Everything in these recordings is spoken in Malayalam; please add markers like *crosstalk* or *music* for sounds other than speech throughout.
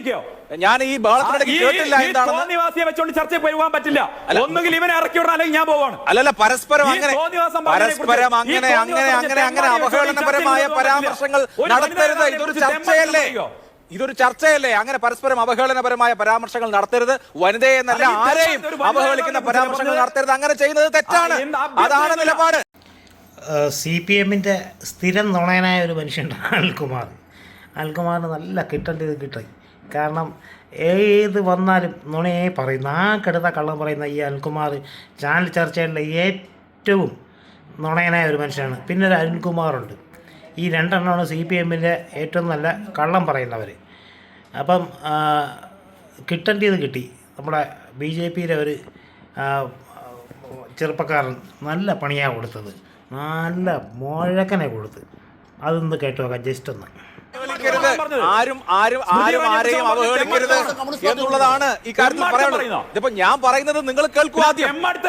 മിണ്ടാതിരിക്കോ ഞാൻ ഈ കേട്ടില്ല ഈ എന്താണെന്ന് വെച്ചോണ്ട് ചർച്ചയിൽ പോകാൻ പറ്റില്ല. ഒന്നുകിൽ ഇവനെ ഇറക്കി വിടണം അല്ലെങ്കിൽ ഞാൻ പോവാണ്. അല്ലല്ല പരസ്പരം അങ്ങനെ പരസ്പരം അങ്ങനെ അങ്ങനെ അങ്ങനെ അങ്ങനെ അവഹേളനപരമായ പരാമർശങ്ങൾ നടത്തരുത്. ഇതൊരു ചർച്ചയല്ലേ? ഇതൊരു ചർച്ചയല്ലേ? അങ്ങനെ പരസ്പരം അവഹേളനപരമായ പരാമർശങ്ങൾ നടത്തരുത്. വനിതയെ എന്നല്ല ആരെയും അവഹേളിക്കുന്ന പരാമർശങ്ങൾ നടത്തരുത്. അങ്ങനെ ചെയ്യുന്നത് തെറ്റാണ്. അതാണ് നിലപാട്. സി പി എമ്മിന്റെ സ്ഥിരം നുണയനായ ഒരു മനുഷ്യനാണ് അൽകുമാർ. അൽകുമാറിന് നല്ല കിട്ടേണ്ടത് കിട്ടി. കാരണം ഏത് വന്നാലും നുണയെ ആ നാക്കെടുത്ത കള്ളം പറയുന്ന ഈ അനിൽകുമാർ ചാനൽ ചർച്ചകളിലെ ഏറ്റവും നുണയനായ ഒരു മനുഷ്യനാണ്. പിന്നെ ഒരു അനിൽകുമാറുണ്ട്. ഈ രണ്ടെണ്ണമാണ് സി പി എമ്മിന്റെ ഏറ്റവും നല്ല കള്ളം പറയുന്നവർ അപ്പം കിട്ടേണ്ടിയത് കിട്ടി. നമ്മുടെ ബി ജെ പിയിലെ ഒരു ചെറുപ്പക്കാരൻ നല്ല പണിയാണ് കൊടുത്തത്. നല്ല മുഴക്കനെ കൊടുത്ത് അതൊന്ന് കേട്ടു നോക്കാം. ജസ്റ്റ് ഒന്ന്. അവഹേളിക്കരുത് ആരും ആരും ആരും ആരെയും അവഹേളിക്കരുത് എന്നുള്ളതാണ് ഈ കാര്യത്തിൽ പറയുന്നത് പറയുന്നോ? ഇതിപ്പോ ഞാൻ പറയുന്നത് നിങ്ങൾ കേൾക്കൂ ആദ്യം.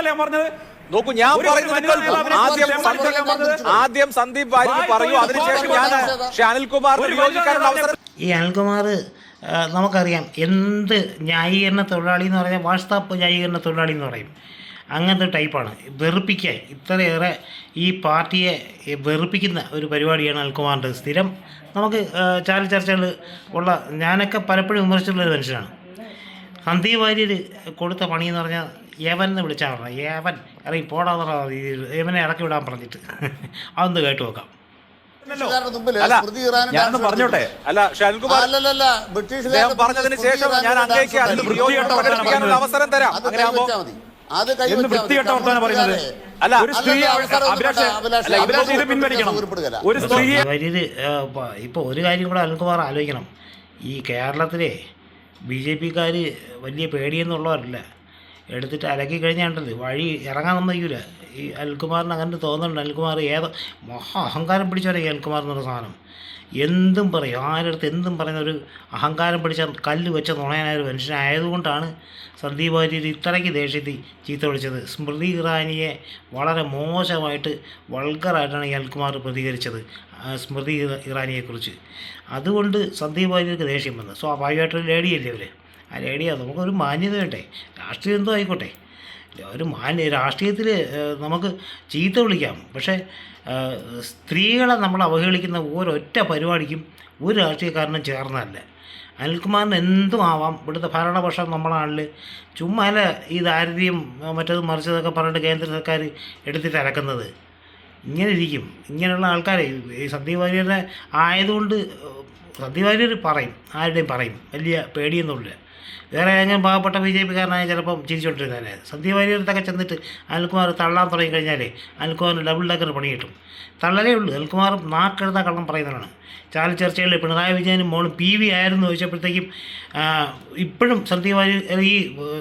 ഞാൻ പറഞ്ഞത്? നോക്കൂ ഞാൻ പറയുന്നു പറയുന്നത് ആദ്യം ഞാൻ പറഞ്ഞത്. ആദ്യം സന്ദീപ് വാര്യർ വായി പറയൂ. അതിനുശേഷം ഞാൻ ഷാനിൽ പക്ഷെ അനിൽകുമാറിന് ഒരു അവസരം ഈ അനിൽകുമാർ നമുക്കറിയാം എന്ത് ന്യായീകരണ തൊഴിലാളി എന്ന് പറഞ്ഞാൽ വാട്സാപ്പ് ന്യായീകരണ തൊഴിലാളി എന്ന് പറയും. അങ്ങനത്തെ ടൈപ്പാണ്. വെറുപ്പിക്കാൻ. ഇത്രയേറെ ഈ പാർട്ടിയെ വെറുപ്പിക്കുന്ന ഒരു പരിപാടിയാണ് അനിൽകുമാറിന്റെ സ്ഥിരം. നമുക്ക് ചാനൽ ചർച്ചകൾ ഉള്ള ഞാനൊക്കെ പലപ്പോഴും വിമർശിച്ചിട്ടുള്ള ഒരു മനുഷ്യനാണ്. സന്ദീപ് വാര്യർ കൊടുത്ത പണി എന്ന് പറഞ്ഞാൽ യവൻ എന്ന് വിളിച്ചാൽ പറഞ്ഞത്. യവൻ. ഇറങ്ങി പോടാന്നുള്ള യവനെ ഇറക്കി വിടാൻ പറഞ്ഞിട്ട്. അതൊന്ന് കേട്ട് നോക്കാം. പറഞ്ഞോട്ടെ. അല്ല പറഞ്ഞതിന് ശേഷം ഞാൻ അങ്ങേക്ക് പ്രകടിപ്പിക്കാനുള്ള അവസരം തരാം. അങ്ങനെ അത് ഇപ്പോൾ ഒരു കാര്യം കൂടെ അനിൽകുമാർ ആലോചിക്കണം. ഈ കേരളത്തിലെ ബി ജെ പിക്കാർ വലിയ പേടിയെന്നുള്ളവരല്ല. എടുത്തിട്ട് അലക്കി കഴിഞ്ഞാണ്ടല്ലോ വഴി ഇറങ്ങാൻ സമ്മതിക്കില്ല ഈ അനിൽകുമാറിന് അങ്ങനെ തോന്നുന്നുണ്ട്. അനിൽകുമാർ ഏതോ മഹാ അഹങ്കാരം പിടിച്ചവരെ ഈ അനിൽകുമാർ എന്നുള്ള സാധനം. എന്തും പറയും. ആരടുത്ത് എന്തും പറയുന്ന ഒരു അഹങ്കാരം പിടിച്ച കല്ല് വെച്ച നുണയനായ ഒരു മനുഷ്യനായതുകൊണ്ടാണ് സന്ദീപ് വാര്യർ ഇത്രയ്ക്ക് ദേഷ്യത്തിൽ ചീത്ത വിളിച്ചത്. സ്മൃതി ഇറാനിയെ വളരെ മോശമായിട്ട് വൾഗറായിട്ടാണ് അൽകുമാർ പ്രതികരിച്ചത് സ്മൃതി ഇറ- ഇറാനിയെക്കുറിച്ച്. അതുകൊണ്ട് സന്ദീപ് വാര്യർക്ക് ദേഷ്യം വന്നു. സ്വാഭാവികമായിട്ടൊരു ലേഡിയല്ലേ അവർ ആ ലേഡിയാണ് നമുക്കൊരു മാന്യത വേണ്ടേ? രാഷ്ട്രീയം എന്തോ ആയിക്കോട്ടെ. ഒരു മാന്യ രാഷ്ട്രീയത്തിൽ നമുക്ക് ചീത്ത വിളിക്കാം. പക്ഷേ സ്ത്രീകളെ നമ്മൾ അവഹേളിക്കുന്ന ഒരൊറ്റ പരിപാടിക്കും ഒരു രാഷ്ട്രീയക്കാരനും ചേർന്നതല്ല. അനിൽകുമാറിന് എന്തും ആവാം. ഇവിടുത്തെ ഭരണപക്ഷം നമ്മളാണിൽ ചുമ്മാ അല്ല ഈ ദാരിദ്ര്യം മറ്റത് മറിച്ചതൊക്കെ പറഞ്ഞിട്ട് കേന്ദ്ര സർക്കാർ എടുത്തിട്ട് അലക്കുന്നത്. ഇങ്ങനെ ഇരിക്കും. ഇങ്ങനെയുള്ള ആൾക്കാരെ ഈ സന്ദീപ് വാര്യരുടെ ആയതുകൊണ്ട് സന്ദീപ് വാര്യർ പറയും. ആരുടെയും പറയും. വലിയ പേടിയൊന്നുമില്ല. വേറെ ഞാൻ പാവപ്പെട്ട ബി ജെ പിക്കാരനായ ചിലപ്പം ചിരിച്ചോണ്ടിരുന്നേനെ സന്ധ്യ വാര്യർത്തൊക്കെ ചെന്നിട്ട് അനിൽകുമാർ തള്ളാൻ തുടങ്ങി കഴിഞ്ഞാൽ അനിൽകുമാറിന് ഡബിൾ ഡക്കർ പണി കിട്ടും. തള്ളലേ ഉള്ളൂ. അനിൽകുമാർ നാക്കെഴുത കള്ളം പറയുന്നതാണ് ചാല ചർച്ചകളിൽ പിണറായി വിജയനും മോളും പി വി ആയിരുന്നു ചോദിച്ചപ്പോഴത്തേക്കും ഇപ്പോഴും സന്ധ്യ വാര്യർ ഈ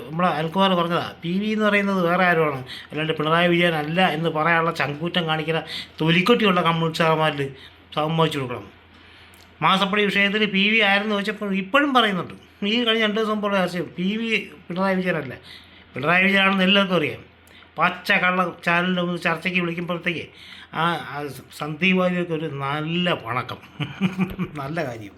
നമ്മളെ അനിൽകുമാർ പറഞ്ഞതാണ് പി വി എന്ന് പറയുന്നത് വേറെ ആരുമാണ്? അല്ലാണ്ട് പിണറായി വിജയൻ അല്ല എന്ന് പറയാനുള്ള ചങ്കൂറ്റം കാണിക്കുന്ന തൊലിക്കൊട്ടിയുള്ള കമ്മ്യൂണിസ്റ്റുകാരന്മാരിൽ സമ്മതിച്ചു കൊടുക്കണം. മാസപ്പടി വിഷയത്തിൽ പി വി ആയിരുന്നു ചോദിച്ചപ്പോൾ ഇപ്പോഴും പറയുന്നുണ്ട്. ഈ കഴിഞ്ഞ രണ്ട് ദിവസം പോലെ ചർച്ച പി വി പിണറായി വിജയനല്ല? പിണറായി വിജയനാണെന്ന് എല്ലാവർക്കും അറിയാം. പച്ച കള്ള മുമ്പ് ചർച്ചയ്ക്ക് വിളിക്കുമ്പോഴത്തേക്ക് ആ ആ സന്ദീപ് വാര്യർക്ക് ഒരു നല്ല പണക്കം *laughs* നല്ല കാര്യം.